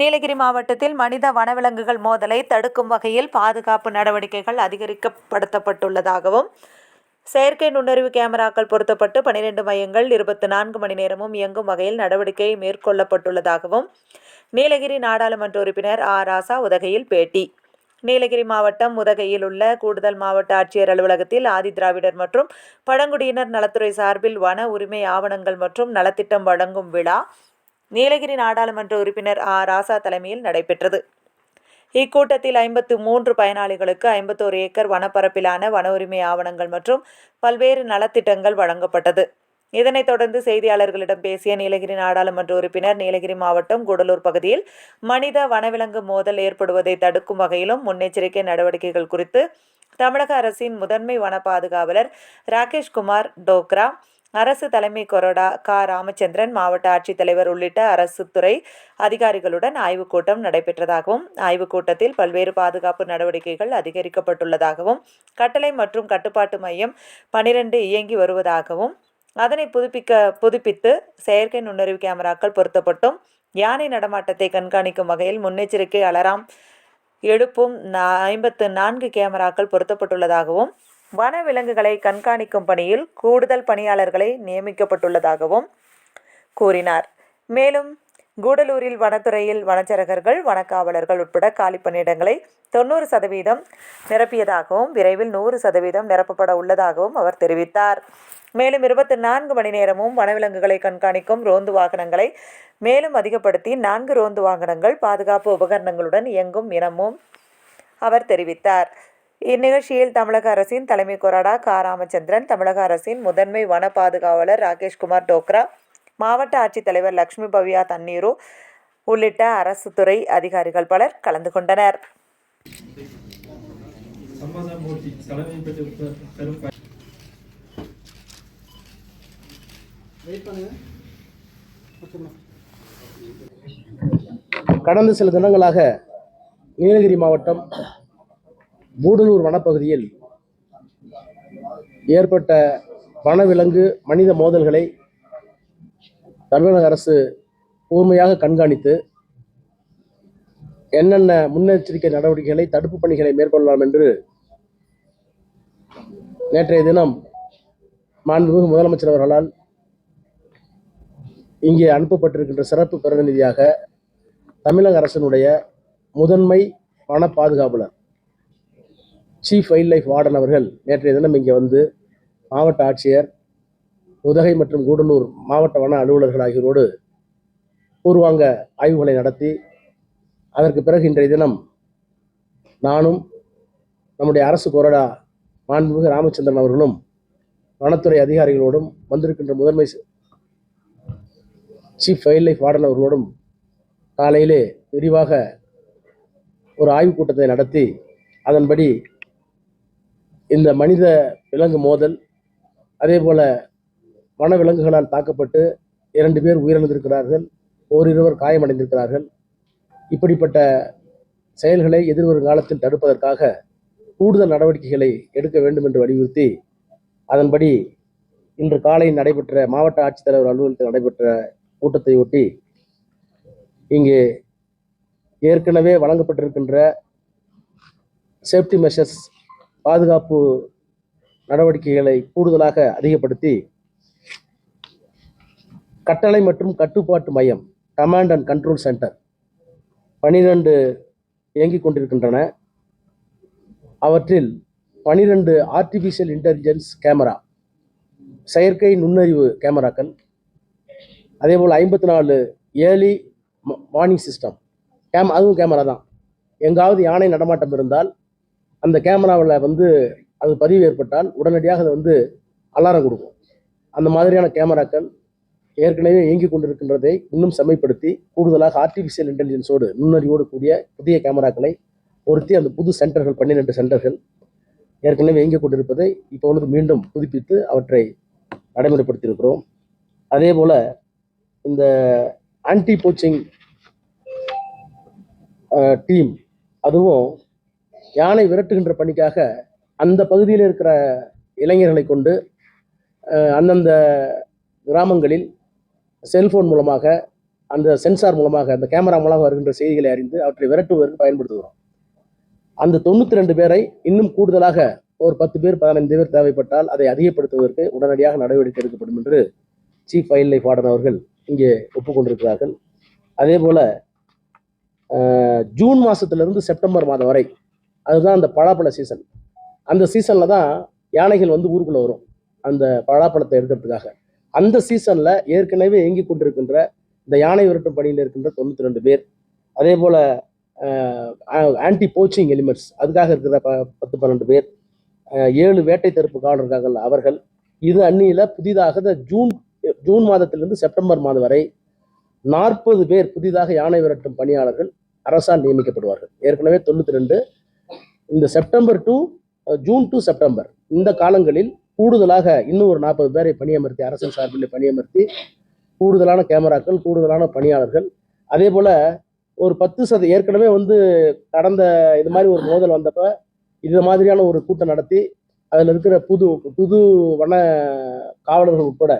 நீலகிரி மாவட்டத்தில் மனித வனவிலங்குகள் மோதலை தடுக்கும் வகையில் பாதுகாப்பு நடவடிக்கைகள் அதிகரிக்கப்படுத்தப்பட்டுள்ளதாகவும் செயற்கை நுண்ணறிவு கேமராக்கள் பொருத்தப்பட்டு பனிரெண்டு மையங்கள் இருபத்தி நான்கு மணி நேரமும் இயங்கும் வகையில் நடவடிக்கை மேற்கொள்ளப்பட்டுள்ளதாகவும் நீலகிரி நாடாளுமன்ற உறுப்பினர் ஆ. ராசா உதகையில் பேட்டி. நீலகிரி மாவட்டம் உதகையில் உள்ள கூடுதல் மாவட்ட ஆட்சியர் அலுவலகத்தில் ஆதிதிராவிடர் மற்றும் பழங்குடியினர் நலத்துறை சார்பில் வன உரிமை ஆவணங்கள் மற்றும் நலத்திட்டம் வழங்கும் விழா நீலகிரி நாடாளுமன்ற உறுப்பினர் ஆ. ராசா தலைமையில் நடைபெற்றது. இக்கூட்டத்தில் ஐம்பத்து மூன்று பயனாளிகளுக்கு ஐம்பத்தோரு ஏக்கர் வனப்பரப்பிலான வன உரிமை ஆவணங்கள் மற்றும் பல்வேறு நலத்திட்டங்கள் வழங்கப்பட்டது. இதனைத் தொடர்ந்து செய்தியாளர்களிடம் பேசிய நீலகிரி நாடாளுமன்ற உறுப்பினர் நீலகிரி மாவட்டம் கூடலூர் பகுதியில் மனித வனவிலங்கு மோதல் ஏற்படுவதை தடுக்கும் வகையிலும் முன்னெச்சரிக்கை நடவடிக்கைகள் குறித்து தமிழக அரசின் முதன்மை வன பாதுகாவலர் ராகேஷ்குமார் டோக்ரா அரசு தலைமை கொறடா க. ராமச்சந்திரன் மாவட்ட ஆட்சித்தலைவர் உள்ளிட்ட அரசு துறை அதிகாரிகளுடன் ஆய்வுக் கூட்டம் நடைபெற்றதாகவும் ஆய்வுக் கூட்டத்தில் பல்வேறு பாதுகாப்பு நடவடிக்கைகள் அதிகரிக்கப்பட்டுள்ளதாகவும் கட்டளை மற்றும் கட்டுப்பாட்டு மையம் பனிரெண்டு இயங்கி வருவதாகவும் அதனை புதுப்பிக்க புதுப்பித்து செயற்கை நுண்ணறிவு கேமராக்கள் பொருத்தப்பட்டும் யானை நடமாட்டத்தை கண்காணிக்கும் வகையில் முன்னெச்சரிக்கை அலராம் எழுப்பும் நா- ஐம்பத்து நான்கு கேமராக்கள் பொருத்தப்பட்டுள்ளதாகவும் வனவிலங்குகளை கண்காணிக்கும் பணியில் கூடுதல் பணியாளர்களை நியமிக்கப்பட்டுள்ளதாகவும் கூறினார். மேலும் கூடலூரில் வனத்துறையில் வனச்சரகர்கள் வனக்காவலர்கள் உட்பட காலி பணியிடங்களை தொண்ணூறு சதவீதம் நிரப்பியதாகவும் விரைவில் நூறு சதவீதம் நிரப்பப்பட உள்ளதாகவும் அவர் தெரிவித்தார். மேலும் இருபத்தி நான்கு மணி நேரமும் வனவிலங்குகளை கண்காணிக்கும் ரோந்து வாகனங்களை மேலும் அதிகப்படுத்தி நான்கு ரோந்து வாகனங்கள் பாதுகாப்பு உபகரணங்களுடன் இயங்கும் எனவும் அவர் தெரிவித்தார். இந்நிகழ்ச்சியில் தமிழக அரசின் தலைமை கொறடா க. ராமச்சந்திரன் தமிழக அரசின் முதன்மை வன பாதுகாவலர் ராகேஷ்குமார் டோக்ரா மாவட்ட ஆட்சித்தலைவர் லட்சுமி பவ்யா தண்ணீரு உள்ளிட்ட அரசு துறை அதிகாரிகள் பலர் கலந்து கொண்டனர். கடந்த சில தினங்களாக நீலகிரி மாவட்டம் கூடலூர் வனப்பகுதியில் ஏற்பட்ட வனவிலங்கு மனித மோதல்களை தமிழக அரசு கூர்மையாக கண்காணித்து என்னென்ன முன்னெச்சரிக்கை நடவடிக்கைகளை தடுப்பு பணிகளை மேற்கொள்ளலாம் என்று நேற்றைய தினம் மாண்புமிகு முதலமைச்சர் அவர்களால் இங்கே அனுப்பப்பட்டிருக்கின்ற சிறப்பு பிரதிநிதியாக தமிழக அரசினுடைய முதன்மை வன பாதுகாவலர் சீஃப் வைல்ட் லைஃப் வார்டன் அவர்கள் நேற்றைய தினம் இங்கே வந்து மாவட்ட ஆட்சியர் உதகை மற்றும் கூடலூர் மாவட்ட வன அலுவலர்கள் ஆகியோரோடு பூர்வாங்க ஆய்வுகளை நடத்தி. அதற்கு பிறகு இன்றைய தினம் நானும் நம்முடைய அரசு கொறடா மாண்புமிகு ராமச்சந்திரன் அவர்களும் வனத்துறை அதிகாரிகளோடும் வந்திருக்கின்ற முதன்மை சீஃப் வைல்ட் லைஃப் வார்டன் அவர்களோடும் காலையிலே விரிவாக ஒரு ஆய்வுக் கூட்டத்தை நடத்தி அதன்படி இந்த மனித விலங்கு மோதல் அதே போல வனவிலங்குகளால் தாக்கப்பட்டு இரண்டு பேர் உயிரிழந்திருக்கிறார்கள் ஓரிருவர் காயமடைந்திருக்கிறார்கள். இப்படிப்பட்ட செயல்களை எதிர்வரும் காலத்தில் தடுப்பதற்காக கூடுதல் நடவடிக்கைகளை எடுக்க வேண்டும் என்று வலியுறுத்தி அதன்படி இன்று காலை நடைபெற்ற மாவட்ட ஆட்சித்தலைவர் அலுவலகத்தில் நடைபெற்ற கூட்டத்தை ஒட்டி இங்கே ஏற்கனவே வழங்கப்பட்டிருக்கின்ற சேஃப்டி மெஷர்ஸ் பாதுகாப்பு நடவடிக்கைகளை கூடுதலாக அதிகப்படுத்தி கட்டளை மற்றும் கட்டுப்பாட்டு மையம் கமாண்ட் அண்ட் கண்ட்ரோல் சென்டர் பனிரெண்டு இயங்கிக் கொண்டிருக்கின்றன. அவற்றில் பனிரெண்டு ஆர்டிஃபிஷியல் இன்டெலிஜென்ஸ் கேமரா செயற்கை நுண்ணறிவு கேமராக்கள் அதேபோல் ஐம்பத்தி நாலு ஏர்லி வார்னிங் சிஸ்டம் கேம் அதுவும் கேமரா தான். எங்காவது யானை நடமாட்டம் இருந்தால் அந்த கேமராவில் வந்து அது பதிவு ஏற்பட்டால் உடனடியாக அது வந்து அலாரம் கொடுக்கும். அந்த மாதிரியான கேமராக்கள் ஏற்கனவே இயங்கிக் கொண்டிருக்கின்றதை இன்னும் செம்மைப்படுத்தி கூடுதலாக ஆர்டிஃபிஷியல் இன்டெலிஜென்ஸோடு நுண்ணறிவோடு கூடிய புதிய கேமராக்களை பொருத்தி அந்த புது சென்டர்கள் பன்னிரெண்டு சென்டர்கள் ஏற்கனவே இயங்கிக் கொண்டிருப்பதை இப்பொழுது மீண்டும் புதுப்பித்து அவற்றை நடைமுறைப்படுத்தியிருக்கிறோம். அதே போல் இந்த ஆன்டி போச்சிங் டீம் அதுவும் யானை விரட்டுகின்ற பணிக்காக அந்த பகுதியில் இருக்கிற இளைஞர்களை கொண்டு அந்தந்த கிராமங்களில் செல்போன் மூலமாக அந்த சென்சார் மூலமாக அந்த கேமரா மூலமாக வருகின்ற செய்திகளை அறிந்து அவற்றை விரட்டுவதற்கு பயன்படுத்துகிறோம். அந்த தொண்ணூற்றி ரெண்டு பேரை இன்னும் கூடுதலாக ஒரு பத்து பேர் பதினைந்து பேர் தேவைப்பட்டால் அதை அதிகப்படுத்துவதற்கு உடனடியாக நடவடிக்கை எடுக்கப்படும் என்று சீஃப் வைல்ட் லைஃப் வார்டன் அவர்கள் இங்கே ஒப்புக்கொண்டிருக்கிறார்கள். அதே போல் ஜூன் மாதத்திலிருந்து செப்டம்பர் மாதம் வரை அதுதான் அந்த பலாப்பழ சீசன் அந்த சீசனில் தான் யானைகள் வந்து ஊருக்குள்ளே வரும். அந்த பலாப்பழத்தை எடுக்கிறதுக்காக. அந்த சீசனில் ஏற்கனவே இயங்கி கொண்டிருக்கின்ற இந்த யானை விரட்டும் பணியில் இருக்கின்ற தொண்ணூற்றி ரெண்டு பேர். அதே போல் ஆன்டி போச்சிங் எலிமெண்ட்ஸ் அதுக்காக இருக்கிற ப பத்து பன்னெண்டு பேர். ஏழு வேட்டை தடுப்பு காவலர் இருக்காங்கல்ல அவர்கள். இது அந்நியில் புதிதாக இந்த ஜூன் ஜூன் மாதத்திலிருந்து செப்டம்பர் மாதம் வரை நாற்பது பேர் புதிதாக யானை விரட்டும் பணியாளர்கள் அரசால் நியமிக்கப்படுவார்கள். ஏற்கனவே தொண்ணூற்றி ரெண்டு இந்த September to June to September இந்த காலங்களில் கூடுதலாக இன்னும் ஒரு நாற்பது பேரை பணியமர்த்தி அரசின் சார்பில் பணியமர்த்தி கூடுதலான கேமராக்கள் கூடுதலான பணியாளர்கள். அதே போல் ஒரு பத்து சத ஏற்கனவே வந்து கடந்த இது மாதிரி ஒரு மோதல் வந்தப்ப இது மாதிரியான ஒரு கூட்டம் நடத்தி அதில் இருக்கிற புது புது வன காவலர்கள் உட்பட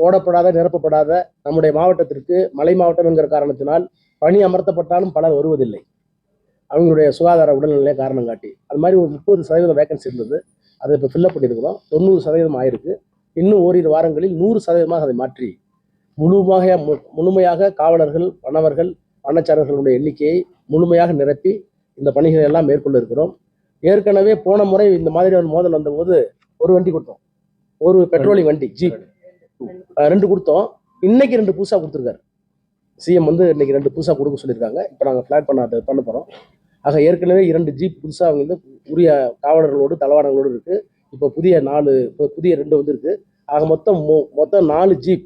போடப்படாத நிரப்பப்படாத நம்முடைய மாவட்டத்திற்கு மலை மாவட்டம் என்கிற காரணத்தினால் பணி அமர்த்தப்பட்டாலும் பலர் வருவதில்லை. அவங்களுடைய சுகாதார உடல்நிலை காரணம் காட்டி. அது மாதிரி ஒரு முப்பது சதவீதம் வேகன்சி இருந்தது. அதை இப்போ ஃபில்லப் பண்ணியிருக்கிறோம். தொண்ணூறு சதவீதம் ஆயிருக்கு. இன்னும் ஓரிரு வாரங்களில் நூறு சதவீதமாக அதை மாற்றி. முழுமையாக மு- முழுமையாக காவலர்கள் வனவர்கள் வனச்சாரர்களுடைய எண்ணிக்கையை முழுமையாக நிரப்பி இந்த பணிகளை எல்லாம் மேற்கொள்ள இருக்கிறோம். ஏற்கனவே போன முறை இந்த மாதிரி ஒரு மோதல் வந்தபோது ஒரு வண்டி கொடுத்தோம். ஒரு பெட்ரோலிங் வண்டி ஜீப் ரெண்டு கொடுத்தோம். இன்னைக்கு ரெண்டு புதுசாக கொடுத்துருக்காரு. சிஎம் வந்து இன்னைக்கு ரெண்டு புதுசாக கொடுக்க சொல்லியிருக்காங்க. இப்போ நாங்கள் ஃப்ளாட் பண்ண அதை பண்ண போகிறோம் ஆக ஏற்கனவே இரண்டு ஜீப் புதுசாக அவங்க வந்து உரிய காவலர்களோடு தளவாடங்களோடு இருக்குது இப்போ புதிய நாலு இப்போ புதிய ரெண்டு வந்து இருக்குது ஆக மொத்தம் மொ மொத்தம் நாலு jeep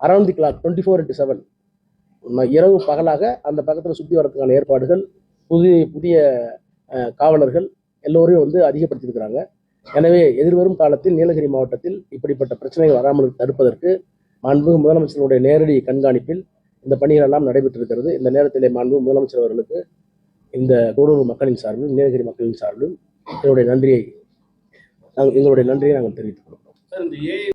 around the clock twenty four into seven இரவு பகலாக அந்த பக்கத்தில் சுற்றி வரதுக்கான ஏற்பாடுகள் புதிய புதிய காவலர்கள் எல்லோரையும் வந்து அதிகப்படுத்தியிருக்கிறாங்க. எனவே எதிர்வரும் காலத்தில் நீலகிரி மாவட்டத்தில் இப்படிப்பட்ட பிரச்சனைகள் வராமல் தடுப்பதற்கு மாண்புமிகு முதலமைச்சருடைய நேரடி கண்காணிப்பில் இந்த பணிகள் எல்லாம் நடைபெற்றிருக்கிறது. இந்த நேரத்திலே மாண்பு முதலமைச்சர் அவர்களுக்கு இந்த கூடலூர் மக்களின் சார்பிலும் நீலகிரி மக்களின் சார்பிலும் எங்களுடைய நன்றியை நாங்கள் எங்களுடைய நன்றியை நாங்கள் தெரிவித்துக் கொள்கிறோம்.